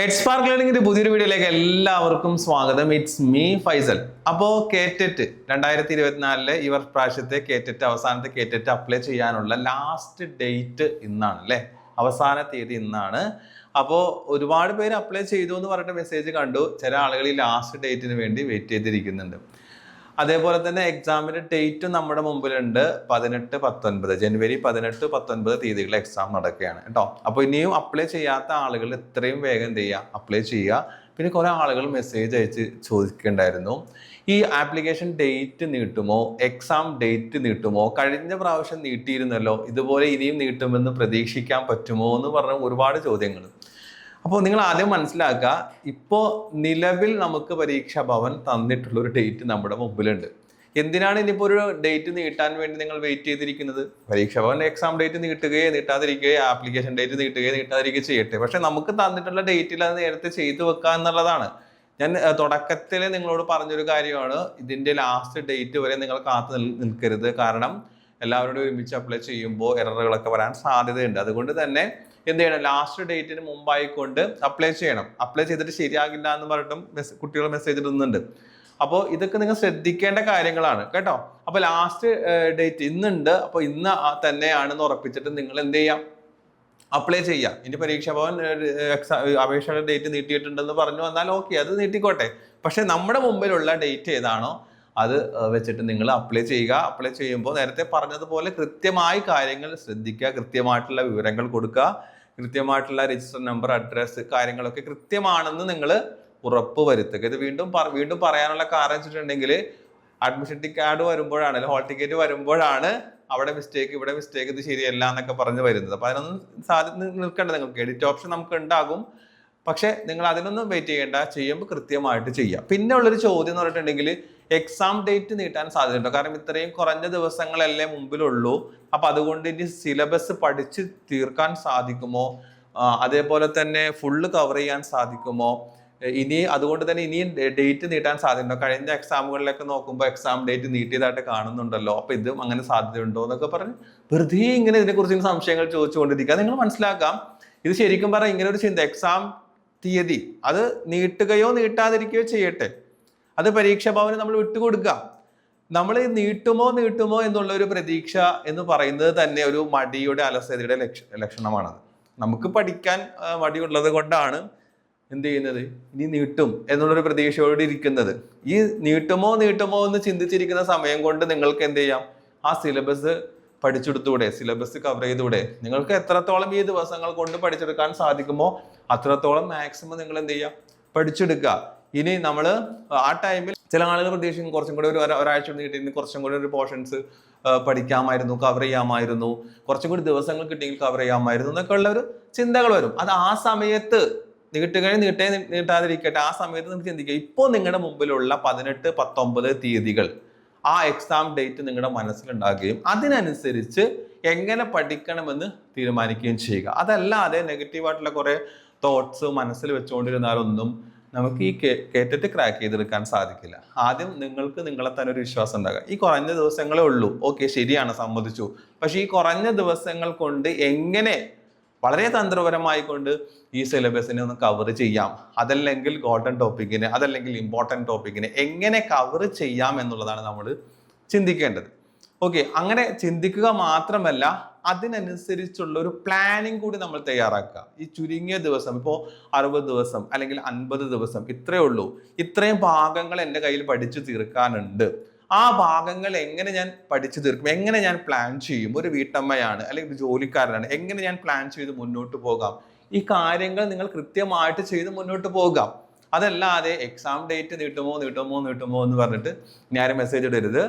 Ed spark ലേണിംഗിന്റെ പുതിയൊരു വീഡിയോയിലേക്ക് എല്ലാവർക്കും സ്വാഗതം. ഇറ്റ്സ് മീ ഫൈസൽ അപ്പോൾ കേറ്ററ്റ് രണ്ടായിരത്തി ഇരുപത്തിനാലിലെ ഇവർ പ്രാവശ്യത്തെ കേറ്ററ്റ് അവസാനത്തെ കേറ്ററ്റ് അപ്ലൈ ചെയ്യാനുള്ള ലാസ്റ്റ് ഡേറ്റ് ഇന്നാണ് അല്ലേ? അവസാന തീയതി ഇന്നാണ്. അപ്പോൾ ഒരുപാട് പേര് അപ്ലൈ ചെയ്തു എന്ന് പറഞ്ഞിട്ട് മെസ്സേജ് കണ്ടു. ചില ആളുകൾ ഈ ലാസ്റ്റ് ഡേറ്റിന് വേണ്ടി വെയിറ്റ് ചെയ്തിരിക്കുന്നുണ്ട്. അതേപോലെ തന്നെ എക്സാമിന്റെ ഡേറ്റും നമ്മുടെ മുമ്പിലുണ്ട്. പതിനെട്ട് പത്തൊൻപത്. ജനുവരി പതിനെട്ട് പത്തൊൻപത് തീയതികളിൽ എക്സാം നടക്കുകയാണ് കേട്ടോ. അപ്പോൾ ഇനിയും അപ്ലൈ ചെയ്യാത്ത ആളുകൾ എത്രയും വേഗം എന്ത് ചെയ്യുക? അപ്ലൈ ചെയ്യുക. പിന്നെ കുറേ ആളുകൾ മെസ്സേജ് അയച്ച് ചോദിക്കേണ്ടായിരുന്നു ഈ ആപ്ലിക്കേഷൻ ഡേറ്റ് നീട്ടുമോ? എക്സാം ഡേറ്റ് നീട്ടുമോ? കഴിഞ്ഞ പ്രാവശ്യം നീട്ടിയിരുന്നല്ലോ. ഇതുപോലെ ഇനിയും നീട്ടുമെന്ന് പ്രതീക്ഷിക്കാൻ പറ്റുമോ എന്ന് പറഞ്ഞ ഒരുപാട് ചോദ്യങ്ങൾ. അപ്പോൾ നിങ്ങൾ ആദ്യം മനസ്സിലാക്കുക ഇപ്പോൾ നിലവിൽ നമുക്ക് പരീക്ഷാ ഭവൻ തന്നിട്ടുള്ള ഒരു ഡേറ്റ് നമ്മുടെ മുമ്പിലുണ്ട്. എന്തിനാണ് ഇനിയിപ്പോൾ ഒരു ഡേറ്റ് നീട്ടാൻ വേണ്ടി നിങ്ങൾ വെയിറ്റ് ചെയ്തിരിക്കുന്നത്? പരീക്ഷാ ഭവൻ എക്സാം ഡേറ്റ് നീട്ടുകയോ നീട്ടാതിരിക്കുകയോ ആപ്ലിക്കേഷൻ ഡേറ്റ് നീട്ടുകയോ നീട്ടാതിരിക്കുകയോ ചെയ്യട്ടെ. പക്ഷെ നമുക്ക് തന്നിട്ടുള്ള ഡേറ്റിൽ അത് നേരത്തെ ചെയ്തു വെക്കുക എന്നുള്ളതാണ്. ഞാൻ തുടക്കത്തിൽ നിങ്ങളോട് പറഞ്ഞൊരു കാര്യമാണ്. ഇതിന്റെ ലാസ്റ്റ് ഡേറ്റ് വരെ നിങ്ങൾ കാത്തു നിൽ- നിൽക്കരുത്. കാരണം എല്ലാവരോടും ഒരുമിച്ച് അപ്ലൈ ചെയ്യുമ്പോൾ എററുകളൊക്കെ വരാൻ സാധ്യതയുണ്ട്. അതുകൊണ്ട് തന്നെ എന്ത് ചെയ്യണം? ലാസ്റ്റ് ഡേറ്റിന് മുമ്പായിക്കൊണ്ട് അപ്ലൈ ചെയ്യണം. അപ്ലൈ ചെയ്തിട്ട് ശരിയാകില്ല എന്ന് പറഞ്ഞിട്ടും കുട്ടികൾ മെസ്സേജ് ഇടുന്നുണ്ട് അപ്പോൾ ഇതൊക്കെ നിങ്ങൾ ശ്രദ്ധിക്കേണ്ട കാര്യങ്ങളാണ്. കേട്ടോ? അപ്പോൾ ലാസ്റ്റ് ഡേറ്റ് ഇന്നുണ്ട്. അപ്പോൾ ഇന്ന് തന്നെയാണെന്ന് ഉറപ്പിച്ചിട്ട് നിങ്ങൾ എന്ത് ചെയ്യാം? അപ്ലൈ ചെയ്യാം. ഇനി പരീക്ഷാ ഭവൻ എക്സാം അപേക്ഷയുടെ ഡേറ്റ് നീട്ടിയിട്ടുണ്ടെന്ന് പറഞ്ഞു വന്നാൽ ഓക്കെ അത് നീട്ടിക്കോട്ടെ. പക്ഷെ നമ്മുടെ മുമ്പിലുള്ള ഡേറ്റ് ഏതാണോ അത് വെച്ചിട്ട് നിങ്ങൾ അപ്ലൈ ചെയ്യുക. അപ്ലൈ ചെയ്യുമ്പോൾ നേരത്തെ പറഞ്ഞതുപോലെ കൃത്യമായി കാര്യങ്ങൾ ശ്രദ്ധിക്കുക കൃത്യമായിട്ടുള്ള വിവരങ്ങൾ കൊടുക്കുക. കൃത്യമായിട്ടുള്ള രജിസ്റ്റർ നമ്പർ അഡ്രസ്സ് കാര്യങ്ങളൊക്കെ കൃത്യമാണെന്ന് നിങ്ങൾ ഉറപ്പ് വരുത്തുക. ഇത് വീണ്ടും വീണ്ടും പറയാനുള്ള കാരണം വെച്ചിട്ടുണ്ടെങ്കിൽ അഡ്മിഷൻ കാർഡ് വരുമ്പോഴാണ് അല്ലെങ്കിൽ ഹോൾ ടിക്കറ്റ് വരുമ്പോഴാണ് അവിടെ മിസ്റ്റേക്ക് ഇവിടെ മിസ്റ്റേക്ക് ഇത് ശരിയല്ല എന്നൊക്കെ പറഞ്ഞ് വരുന്നത്. അപ്പൊ അതിനൊന്നും സാധ്യത നിൽക്കേണ്ട നിങ്ങൾക്ക്. എഡിറ്റ് ഓപ്ഷൻ നമുക്ക് ഉണ്ടാകും. പക്ഷെ നിങ്ങൾ അതിനൊന്നും വെയിറ്റ് ചെയ്യേണ്ട ചെയ്യുമ്പോൾ കൃത്യമായിട്ട് ചെയ്യാം പിന്നെ ഉള്ളൊരു ചോദ്യം എന്ന് പറഞ്ഞിട്ടുണ്ടെങ്കിൽ എക്സാം ഡേറ്റ് നീട്ടാൻ സാധ്യതയുണ്ടോ? കാരണം ഇത്രയും കുറഞ്ഞ ദിവസങ്ങളല്ലേ മുമ്പിലുള്ളൂ. അപ്പം അതുകൊണ്ട് ഇനി സിലബസ് പഠിച്ച് തീർക്കാൻ സാധിക്കുമോ? അതേപോലെ തന്നെ ഫുള്ള് കവർ ചെയ്യാൻ സാധിക്കുമോ? ഇനി അതുകൊണ്ട് തന്നെ ഇനിയും ഡേറ്റ് നീട്ടാൻ സാധ്യതയുണ്ടോ? കഴിഞ്ഞ എക്സാമുകളിലൊക്കെ നോക്കുമ്പോൾ എക്സാം ഡേറ്റ് നീട്ടിയതായിട്ട് കാണുന്നുണ്ടല്ലോ. അപ്പം ഇതും അങ്ങനെ സാധ്യതയുണ്ടോ എന്നൊക്കെ പറഞ്ഞ് വെറുതെ ഇങ്ങനെ ഇതിനെക്കുറിച്ച് സംശയങ്ങൾ ചോദിച്ചുകൊണ്ടിരിക്കുക. നിങ്ങൾ മനസ്സിലാക്കാം. ഇത് ശരിക്കും പറഞ്ഞാൽ ഇങ്ങനെ ഒരു ചിന്ത. എക്സാം തീയതി. അത് നീട്ടുകയോ നീട്ടാതിരിക്കുകയോ ചെയ്യട്ടെ. അത് പരീക്ഷാ ഭവന് നമ്മൾ വിട്ടുകൊടുക്കുക. നമ്മൾ നീട്ടുമോ നീട്ടുമോ എന്നുള്ള ഒരു പ്രതീക്ഷ എന്ന് പറയുന്നത് തന്നെ ഒരു മടിയുടെ അലസതയുടെ ലക്ഷ ലക്ഷണമാണത് നമുക്ക് പഠിക്കാൻ മടിയുള്ളത് കൊണ്ടാണ് എന്ത് ചെയ്യുന്നത്? ഇനി നീട്ടും എന്നുള്ളൊരു പ്രതീക്ഷയോട് ഇരിക്കുന്നത്. ഈ നീട്ടുമോ നീട്ടുമോ എന്ന് ചിന്തിച്ചിരിക്കുന്ന സമയം കൊണ്ട് നിങ്ങൾക്ക് എന്ത് ചെയ്യാം? ആ സിലബസ് പഠിച്ചെടുത്തൂടെ സിലബസ് കവർ ചെയ്തൂടെ നിങ്ങൾക്ക് എത്രത്തോളം ഈ ദിവസങ്ങൾ കൊണ്ട് പഠിച്ചെടുക്കാൻ സാധിക്കുമോ അത്രത്തോളം മാക്സിമം നിങ്ങൾ എന്ത് ചെയ്യുക? പഠിച്ചെടുക്കുക. ഇനി നമ്മൾ ആ ടൈമിൽ ചില ആളുകൾ പ്രതീക്ഷിക്കും കുറച്ചും കൂടി ഒരു ഒര- ഒരാഴ്ച കിട്ടി ഇനി കുറച്ചും കൂടി ഒരു പോർഷൻസ് പഠിക്കാമായിരുന്നു കവർ ചെയ്യാമായിരുന്നു കുറച്ചും കൂടി ദിവസങ്ങൾ കിട്ടിയെങ്കിൽ കവർ ചെയ്യാമായിരുന്നു എന്നൊക്കെ ഉള്ള ഒരു ചിന്തകൾ വരും. അത് ആ സമയത്ത് നീട്ടുകയും നീട്ടേ നീട്ടാതിരിക്കട്ടെ ആ സമയത്ത് നിങ്ങൾ ചിന്തിക്കുക ഇപ്പോൾ നിങ്ങളുടെ മുമ്പിലുള്ള പതിനെട്ട് പത്തൊമ്പത് തീയതികൾ ആ എക്സാം ഡേറ്റ് നിങ്ങളുടെ മനസ്സിലുണ്ടാകുകയും അതിനനുസരിച്ച് എങ്ങനെ പഠിക്കണമെന്ന് തീരുമാനിക്കുകയും ചെയ്യുക. അതല്ലാതെ നെഗറ്റീവായിട്ടുള്ള കുറേ തോട്ട്സ് മനസ്സിൽ വെച്ചുകൊണ്ടിരുന്നാലൊന്നും നമുക്ക് ഈ കേറ്റിട്ട് ക്രാക്ക് ചെയ്തെടുക്കാൻ സാധിക്കില്ല. ആദ്യം നിങ്ങൾക്ക് നിങ്ങളെ തന്നെ ഒരു വിശ്വാസം ഉണ്ടാകുക. ഈ കുറഞ്ഞ ദിവസങ്ങളേ ഉള്ളൂ. ഓക്കെ ശരിയാണ് സമ്മതിച്ചു. പക്ഷേ ഈ കുറഞ്ഞ ദിവസങ്ങൾ കൊണ്ട് എങ്ങനെ വളരെ തന്ത്രപരമായി കൊണ്ട് ഈ സിലബസിനെ ഒന്ന് കവർ ചെയ്യാം. അതല്ലെങ്കിൽ ഗോൾഡൻ ടോപ്പിക്കിനെ അതല്ലെങ്കിൽ ഇമ്പോർട്ടന്റ് ടോപ്പിക്കിനെ എങ്ങനെ കവർ ചെയ്യാം എന്നുള്ളതാണ് നമ്മൾ ചിന്തിക്കേണ്ടത്. ഓക്കെ അങ്ങനെ ചിന്തിക്കുക മാത്രമല്ല അതിനനുസരിച്ചുള്ള ഒരു പ്ലാനിങ് കൂടി നമ്മൾ തയ്യാറാക്കുക. ഈ ചുരുങ്ങിയ ദിവസം ഇപ്പോൾ അറുപത് ദിവസം അല്ലെങ്കിൽ അൻപത് ദിവസം ഇത്രയേ ഉള്ളൂ. ഇത്രയും ഭാഗങ്ങൾ എന്റെ കയ്യിൽ പഠിച്ചു തീർക്കാനുണ്ട്. ആ ഭാഗങ്ങൾ എങ്ങനെ ഞാൻ പഠിച്ചു തീർക്കും? എങ്ങനെ ഞാൻ പ്ലാൻ ചെയ്യും? ഒരു വീട്ടമ്മയാണ് അല്ലെങ്കിൽ ഒരു ജോലിക്കാരനാണ് എങ്ങനെ ഞാൻ പ്ലാൻ ചെയ്ത് മുന്നോട്ട് പോകാം? ഈ കാര്യങ്ങൾ നിങ്ങൾ കൃത്യമായിട്ട് ചെയ്ത് മുന്നോട്ട് പോകാം. അതല്ലാതെ എക്സാം ഡേറ്റ് നീട്ടുമോ നീട്ടുമോ നീട്ടുമോ എന്ന് പറഞ്ഞിട്ട് ഞാൻ മെസ്സേജ് ഇടരുത്.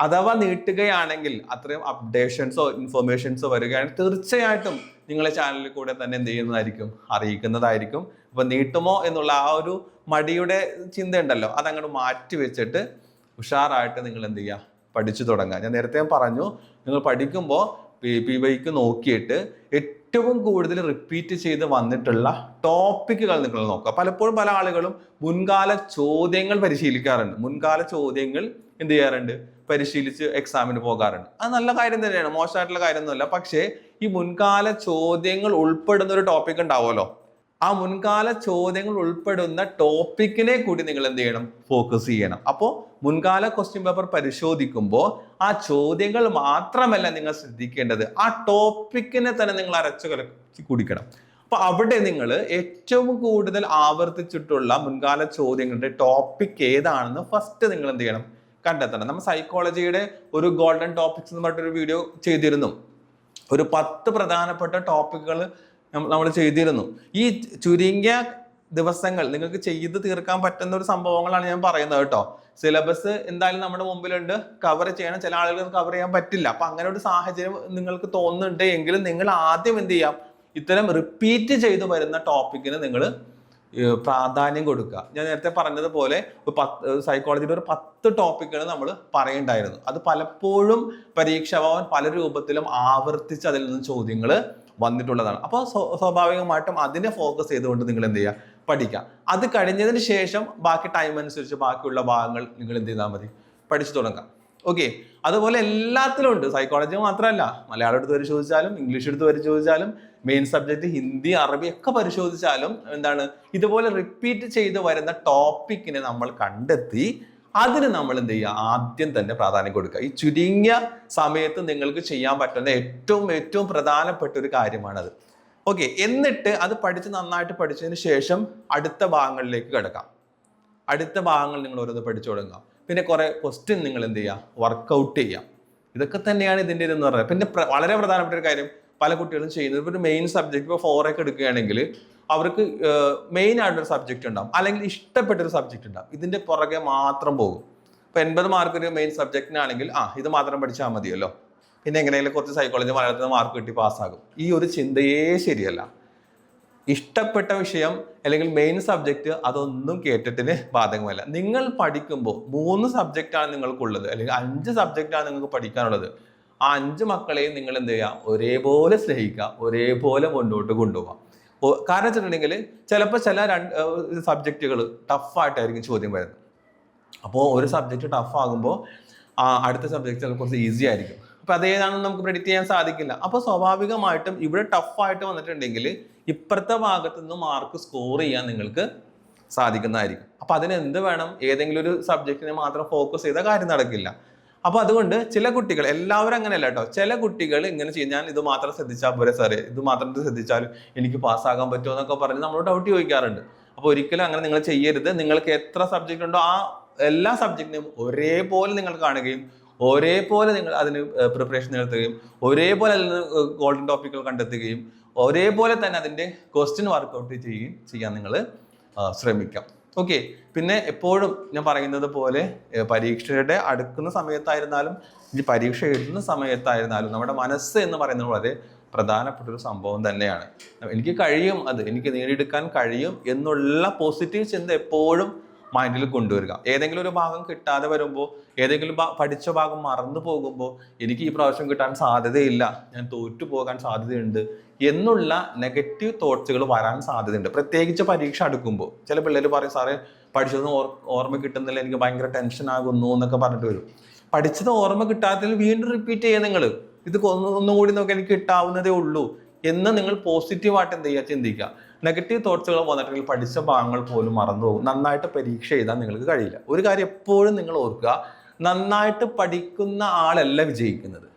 അഥവാ നീട്ടുകയാണെങ്കിൽ അത്രയും അപ്ഡേഷൻസോ ഇൻഫർമേഷൻസോ വരികയാണെങ്കിൽ തീർച്ചയായിട്ടും നിങ്ങളെ ചാനലിൽ കൂടെ തന്നെ എന്ത് ചെയ്യുന്നതായിരിക്കും? അറിയിക്കുന്നതായിരിക്കും. അപ്പൊ നീട്ടുമോ എന്നുള്ള ആ ഒരു മടിയുടെ ചിന്ത ഉണ്ടല്ലോ. അതങ്ങോട്ട് മാറ്റി വെച്ചിട്ട് ഉഷാറായിട്ട് നിങ്ങൾ എന്ത് ചെയ്യുക പഠിച്ചു തുടങ്ങുക ഞാൻ നേരത്തെ പറഞ്ഞു നിങ്ങൾ പഠിക്കുമ്പോൾ പി വൈക്ക് നോക്കിയിട്ട് ഏറ്റവും കൂടുതൽ റിപ്പീറ്റ് ചെയ്ത് വന്നിട്ടുള്ള ടോപ്പിക്കുകൾ നിങ്ങൾ നോക്കുക. പലപ്പോഴും പല ആളുകളും മുൻകാല ചോദ്യങ്ങൾ പരിശീലിക്കാറുണ്ട്. മുൻകാല ചോദ്യങ്ങൾ എന്ത് ചെയ്യാറുണ്ട്? പരിശീലിച്ച് എക്സാമിന് പോകാറുണ്ട്. അത് നല്ല കാര്യം തന്നെയാണ്. മോശമായിട്ടുള്ള കാര്യമൊന്നുമല്ല. പക്ഷേ ഈ മുൻകാല ചോദ്യങ്ങൾ ഉൾപ്പെടുന്ന ഒരു ടോപ്പിക് ഉണ്ടാവുമല്ലോ. ആ മുൻകാല ചോദ്യങ്ങൾ ഉൾപ്പെടുന്ന ടോപ്പിക്കിനെ കൂടി നിങ്ങൾ എന്ത് ചെയ്യണം? ഫോക്കസ് ചെയ്യണം. അപ്പോൾ മുൻകാല ക്വസ്റ്റ്യൻ പേപ്പർ പരിശോധിക്കുമ്പോൾ ആ ചോദ്യങ്ങൾ മാത്രമല്ല നിങ്ങൾ ശ്രദ്ധിക്കേണ്ടത്. ആ ടോപ്പിക്കിനെ തന്നെ നിങ്ങൾ അരച്ചു കലക്കി കുടിക്കണം. അപ്പൊ അവിടെ നിങ്ങൾ ഏറ്റവും കൂടുതൽ ആവർത്തിച്ചിട്ടുള്ള മുൻകാല ചോദ്യങ്ങളുടെ ടോപ്പിക് ഏതാണെന്ന് ഫസ്റ്റ് നിങ്ങൾ എന്ത് ചെയ്യണം? കണ്ടെത്തണം. നമ്മൾ സൈക്കോളജിയുടെ ഒരു ഗോൾഡൻ ടോപ്പിക്സ് എന്ന് പറഞ്ഞിട്ടൊരു വീഡിയോ ചെയ്തിരുന്നു. ഒരു പത്ത് പ്രധാനപ്പെട്ട ടോപ്പിക്കുകൾ നമ്മൾ ചെയ്തിരുന്നു. ഈ ചുരുങ്ങിയ ദിവസങ്ങൾ നിങ്ങൾക്ക് ചെയ്ത് തീർക്കാൻ പറ്റുന്ന ഒരു സംഭവങ്ങളാണ് ഞാൻ പറയുന്നത് കേട്ടോ. സിലബസ് എന്തായാലും നമ്മുടെ മുമ്പിലുണ്ട്. കവർ ചെയ്യണം. ചില ആളുകൾ കവർ ചെയ്യാൻ പറ്റില്ല. അപ്പൊ അങ്ങനെ ഒരു സാഹചര്യം നിങ്ങൾക്ക് തോന്നുന്നുണ്ട് എങ്കിലും നിങ്ങൾ ആദ്യം എന്ത് ചെയ്യാം? ഇത്തരം റിപ്പീറ്റ് ചെയ്തു വരുന്ന ടോപ്പിക്കിന് നിങ്ങൾ പ്രാധാന്യം കൊടുക്കുക. ഞാൻ നേരത്തെ പറഞ്ഞതുപോലെ പത്ത് സൈക്കോളജിയുടെ ഒരു പത്ത് ടോപ്പിക്കുകൾ നമ്മൾ പറയണ്ടായിരുന്നു അത് പലപ്പോഴും പരീക്ഷാഭവൻ പല രൂപത്തിലും ആവർത്തിച്ച് അതിൽ നിന്ന് ചോദ്യങ്ങൾ വന്നിട്ടുള്ളതാണ്. അപ്പോൾ സ്വാഭാവികമായിട്ടും അതിനെ ഫോക്കസ് ചെയ്തുകൊണ്ട് നിങ്ങൾ എന്ത് ചെയ്യുക? പഠിക്കുക. അത് കഴിഞ്ഞതിന് ശേഷം ബാക്കി ടൈം അനുസരിച്ച് ബാക്കിയുള്ള ഭാഗങ്ങൾ നിങ്ങൾ എന്ത് ചെയ്താൽ മതി? പഠിച്ചു തുടങ്ങാം ഓക്കെ അതുപോലെ എല്ലാത്തിലും ഉണ്ട്. സൈക്കോളജി മാത്രമല്ല. മലയാളം എടുത്ത് പരിശോധിച്ചാലും ഇംഗ്ലീഷ് എടുത്ത് പരിശോധിച്ചാലും മെയിൻ സബ്ജക്റ്റ് ഹിന്ദി അറബി ഒക്കെ പരിശോധിച്ചാലും എന്താണ്? ഇതുപോലെ റിപ്പീറ്റ് ചെയ്ത് വരുന്ന ടോപ്പിക്കിനെ നമ്മൾ കണ്ടെത്തി അതിന് നമ്മൾ എന്ത് ചെയ്യുക? ആദ്യം തന്നെ പ്രാധാന്യം കൊടുക്കുക. ഈ ചുരുങ്ങിയ സമയത്ത് നിങ്ങൾക്ക് ചെയ്യാൻ പറ്റുന്ന ഏറ്റവും ഏറ്റവും പ്രധാനപ്പെട്ട ഒരു കാര്യമാണത്. ഓക്കെ എന്നിട്ട് അത് പഠിച്ച് നന്നായിട്ട് പഠിച്ചതിന് ശേഷം അടുത്ത ഭാഗങ്ങളിലേക്ക് കിടക്കാം. അടുത്ത ഭാഗങ്ങൾ നിങ്ങൾ ഓരോന്ന് പഠിച്ചു തുടങ്ങുക. പിന്നെ കുറെ ക്വസ്റ്റ്യൻ നിങ്ങൾ എന്ത് ചെയ്യുക? വർക്കൗട്ട് ചെയ്യാം ഇതൊക്കെ തന്നെയാണ് ഇതിന്റെ ഇതെന്ന് പറയുന്നത്. പിന്നെ വളരെ പ്രധാനപ്പെട്ട ഒരു കാര്യം. പല കുട്ടികളും ചെയ്യുന്നത്. ഇപ്പോൾ ഒരു മെയിൻ സബ്ജക്റ്റ് ഇപ്പോൾ ഫോർ എടുക്കുകയാണെങ്കിൽ അവർക്ക് മെയിൻ ആയിട്ടൊരു സബ്ജക്റ്റ് ഉണ്ടാവും. അല്ലെങ്കിൽ ഇഷ്ടപ്പെട്ടൊരു സബ്ജക്റ്റ് ഉണ്ടാവും. ഇതിന്റെ പുറകെ മാത്രം പോകും. ഇപ്പൊ എൺപത് മാർക്ക് ഒരു മെയിൻ സബ്ജക്റ്റിനാണെങ്കിൽ ആ ഇത് മാത്രം പഠിച്ചാൽ മതിയല്ലോ. പിന്നെ എങ്ങനെയെങ്കിലും കുറച്ച് സൈക്കോളജി മലയാളത്തിൽ മാർക്ക് കിട്ടി പാസ്സാകും ഈ ഒരു ചിന്തയേ ശരിയല്ല. ഇഷ്ടപ്പെട്ട വിഷയം അല്ലെങ്കിൽ മെയിൻ സബ്ജക്റ്റ് അതൊന്നും കേട്ടിട്ടിന് ബാധകമല്ല. നിങ്ങൾ പഠിക്കുമ്പോൾ മൂന്ന് സബ്ജക്റ്റാണ് നിങ്ങൾക്കുള്ളത്. അല്ലെങ്കിൽ അഞ്ച് സബ്ജക്റ്റാണ് നിങ്ങൾക്ക് പഠിക്കാനുള്ളത്. ആ അഞ്ച് മക്കളെയും നിങ്ങൾ എന്ത് ചെയ്യുക? ഒരേപോലെ സ്നേഹിക്കുക. ഒരേപോലെ മുന്നോട്ട് കൊണ്ടുപോകാം കാരണം വെച്ചിട്ടുണ്ടെങ്കിൽ ചിലപ്പോൾ ചില രണ്ട് സബ്ജക്റ്റുകൾ ടഫായിട്ടായിരിക്കും ചോദ്യം വരുന്നത്. അപ്പോൾ ഒരു സബ്ജക്റ്റ് ടഫ് ആകുമ്പോൾ അടുത്ത സബ്ജക്റ്റ് ചിലപ്പോൾ കുറച്ച് ഈസി ആയിരിക്കും. അപ്പോൾ അതേതാണെന്ന് നമുക്ക് പ്രെഡിക്റ്റ് ചെയ്യാൻ സാധിക്കില്ല. അപ്പോൾ സ്വാഭാവികമായിട്ടും ഇവിടെ ടഫായിട്ട് വന്നിട്ടുണ്ടെങ്കിൽ ഇപ്പുറത്തെ ഭാഗത്തു നിന്ന് മാർക്ക് സ്കോർ ചെയ്യാൻ നിങ്ങൾക്ക് സാധിക്കുന്നതായിരിക്കും. അപ്പോൾ അതിന് എന്ത് വേണം? ഏതെങ്കിലും ഒരു സബ്ജക്റ്റിനെ മാത്രം ഫോക്കസ് ചെയ്ത കാര്യം നടക്കില്ല. അപ്പോൾ അതുകൊണ്ട് ചില കുട്ടികൾ എല്ലാവരും അങ്ങനെയല്ല കേട്ടോ. ചില കുട്ടികൾ ഇങ്ങനെ ചെയ്യും ഞാൻ ഇത് മാത്രം ശ്രദ്ധിച്ചാൽ പോരെ സാറേ ഇത് മാത്രം ശ്രദ്ധിച്ചാൽ എനിക്ക് പാസ്സാകാൻ പറ്റുമോ എന്നൊക്കെ പറഞ്ഞ് നമ്മളോട് ഡൗട്ട് ചോദിക്കാറുണ്ട്. അപ്പോൾ ഒരിക്കലും അങ്ങനെ നിങ്ങൾ ചെയ്യരുത്. നിങ്ങൾക്ക് എത്ര സബ്ജക്റ്റ് ഉണ്ടോ ആ എല്ലാ സബ്ജക്റ്റിനും ഒരേപോലെ നിങ്ങൾ കാണുകയും ഒരേപോലെ നിങ്ങൾ അതിന് പ്രിപ്പറേഷൻ നടത്തുകയും ഒരേപോലെ അതിൽ ഗോൾഡൻ ടോപ്പിക്കുകൾ കണ്ടെത്തുകയും ഒരേപോലെ തന്നെ അതിന്റെ ക്വസ്റ്റ്യൻ വർക്കൗട്ട് ചെയ്യുകയും ചെയ്യാൻ നിങ്ങൾ ശ്രമിക്കാം. ഓക്കെ പിന്നെ എപ്പോഴും ഞാൻ പറയുന്നത് പോലെ പരീക്ഷയുടെ അടുക്കുന്ന സമയത്തായിരുന്നാലും പരീക്ഷ എഴുതുന്ന സമയത്തായിരുന്നാലും നമ്മുടെ മനസ്സ് എന്ന് പറയുന്നത് വളരെ പ്രധാനപ്പെട്ട ഒരു സംഭവം തന്നെയാണ്. എനിക്ക് കഴിയും അത് എനിക്ക് നേടിയെടുക്കാൻ കഴിയും എന്നുള്ള പോസിറ്റീവ് ചിന്ത എപ്പോഴും മൈൻഡിൽ കൊണ്ടുവരിക. ഏതെങ്കിലും ഒരു ഭാഗം കിട്ടാതെ വരുമ്പോൾ ഏതെങ്കിലും പഠിച്ച ഭാഗം മറന്നു പോകുമ്പോൾ എനിക്ക് ഈ പ്രാവശ്യം കിട്ടാൻ സാധ്യതയില്ല. ഞാൻ തോറ്റു പോകാൻ സാധ്യതയുണ്ട് എന്നുള്ള നെഗറ്റീവ് തോട്ട്സുകൾ വരാൻ സാധ്യതയുണ്ട്. പ്രത്യേകിച്ച് പരീക്ഷ അടുക്കുമ്പോൾ. ചില പിള്ളേർ പറയും സാറേ പഠിച്ചതൊന്നും ഓർ ഓർമ്മ കിട്ടുന്നില്ല. എനിക്ക് ഭയങ്കര ടെൻഷൻ ആകുന്നു എന്നൊക്കെ പറഞ്ഞിട്ട് വരും. പഠിച്ചത് ഓർമ്മ കിട്ടാത്തതിൽ വീണ്ടും റിപ്പീറ്റ് ചെയ്യുക നിങ്ങൾ ഇത് ഒന്നുകൂടി ഒന്നും കൂടി നോക്കി എനിക്ക് കിട്ടാവുന്നതേ ഉള്ളൂ എന്ന് നിങ്ങൾ പോസിറ്റീവായിട്ട് എന്ത് ചെയ്യുക? ചിന്തിക്കുക. നെഗറ്റീവ് തോട്ട്സുകൾ വന്നിട്ടുണ്ടെങ്കിൽ പഠിച്ച ഭാഗങ്ങൾ പോലും മറന്നു പോകും. നന്നായിട്ട് പരീക്ഷ എഴുതാൻ നിങ്ങൾക്ക് കഴിയില്ല. ഒരു കാര്യം എപ്പോഴും നിങ്ങൾ ഓർക്കുക നന്നായിട്ട് പഠിക്കുന്ന ആളല്ല വിജയിക്കുന്നത്.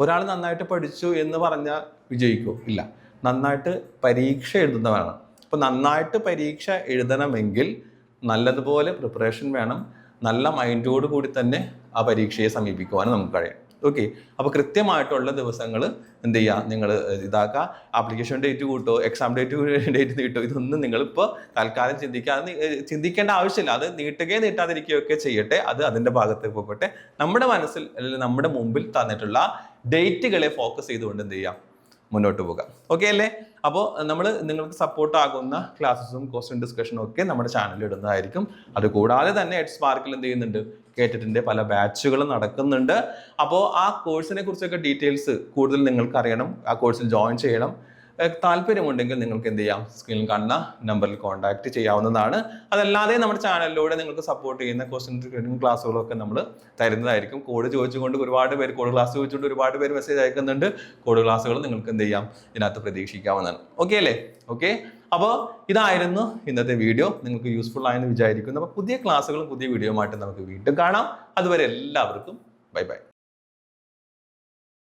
ഒരാൾ നന്നായിട്ട് പഠിച്ചു എന്ന് പറഞ്ഞാൽ വിജയിക്കോ? ഇല്ല. നന്നായിട്ട് പരീക്ഷ എഴുതുന്നവരാണ്. അപ്പോൾ നന്നായിട്ട് പരീക്ഷ എഴുതണമെങ്കിൽ നല്ലതുപോലെ പ്രിപ്പറേഷൻ വേണം. നല്ല മൈൻഡോട് കൂടി തന്നെ ആ പരീക്ഷയെ സമീപിക്കുവാനും നമുക്ക് കഴിയും ഓക്കെ അപ്പോൾ കൃത്യമായിട്ടുള്ള ദിവസങ്ങൾ എന്ത് ചെയ്യുക നിങ്ങൾ ഇതാക്കുക ആപ്ലിക്കേഷൻ ഡേറ്റ് കൂട്ടോ എക്സാം ഡേറ്റ് ഡേറ്റ് നീട്ടോ ഇതൊന്നും നിങ്ങളിപ്പോൾ തൽക്കാലം ചിന്തിക്കാതെ ചിന്തിക്കേണ്ട ആവശ്യമില്ല. അത് നീട്ടുകയോ നീട്ടാതിരിക്കുകയൊക്കെ ചെയ്യട്ടെ. അത് അതിന്റെ ഭാഗത്ത് പോകട്ടെ. നമ്മുടെ മനസ്സിൽ അല്ലെങ്കിൽ നമ്മുടെ മുമ്പിൽ തന്നിട്ടുള്ള ഡേറ്റുകളെ ഫോക്കസ് ചെയ്തുകൊണ്ട് എന്ത് ചെയ്യാം? മുന്നോട്ട് പോകുക ഓക്കെ അല്ലേ? അപ്പോൾ നമ്മൾ നിങ്ങൾക്ക് സപ്പോർട്ട് ആകുന്ന ക്ലാസ്സസും ക്വസ്റ്റ്യൻ ഡിസ്കഷനും ഒക്കെ നമ്മുടെ ചാനലിൽ ഇടുന്നതായിരിക്കും. അത് കൂടാതെ തന്നെ എഡ് സ്പാർക്കിൽ എന്ത് ചെയ്യുന്നുണ്ട്? കേട്ടിട്ടിന്റെ പല ബാച്ചുകൾ നടക്കുന്നുണ്ട്. അപ്പോൾ ആ കോഴ്സിനെ കുറിച്ചൊക്കെ ഡീറ്റെയിൽസ് കൂടുതൽ നിങ്ങൾക്ക് അറിയണം ആ കോഴ്സിൽ ജോയിൻ ചെയ്യണം. താല്പര്യമുണ്ടെങ്കിൽ നിങ്ങൾക്ക് എന്ത് ചെയ്യാം? സ്ക്രീനിൽ കാണുന്ന നമ്പറിൽ കോൺടാക്ട് ചെയ്യാവുന്നതാണ്. അതല്ലാതെ നമ്മുടെ ചാനലിലൂടെ നിങ്ങൾക്ക് സപ്പോർട്ട് ചെയ്യുന്ന ക്വസ്റ്റ്യൻ ക്ലാസ്സുകളൊക്കെ നമ്മൾ തരുന്നതായിരിക്കും. കോഡ് ചോദിച്ചുകൊണ്ട് ഒരുപാട് പേര് കോഡ് ക്ലാസ് ചോദിച്ചുകൊണ്ട് ഒരുപാട് പേര് മെസ്സേജ് അയക്കുന്നുണ്ട്. കോഡ് ക്ലാസ്സുകൾ നിങ്ങൾക്ക് എന്ത് ചെയ്യാം? ഇതിനകത്ത് പ്രതീക്ഷിക്കാവുന്നതാണ്. ഓക്കെ അല്ലേ? ഓക്കെ അപ്പോൾ ഇതായിരുന്നു ഇന്നത്തെ വീഡിയോ നിങ്ങൾക്ക് യൂസ്ഫുൾ ആയെന്ന് വിചാരിക്കുന്നു. അപ്പോൾ പുതിയ ക്ലാസ്സുകളും പുതിയ വീഡിയോയുമായിട്ട് നമുക്ക് വീണ്ടും കാണാം. അതുവരെ എല്ലാവർക്കും ബൈ ബൈ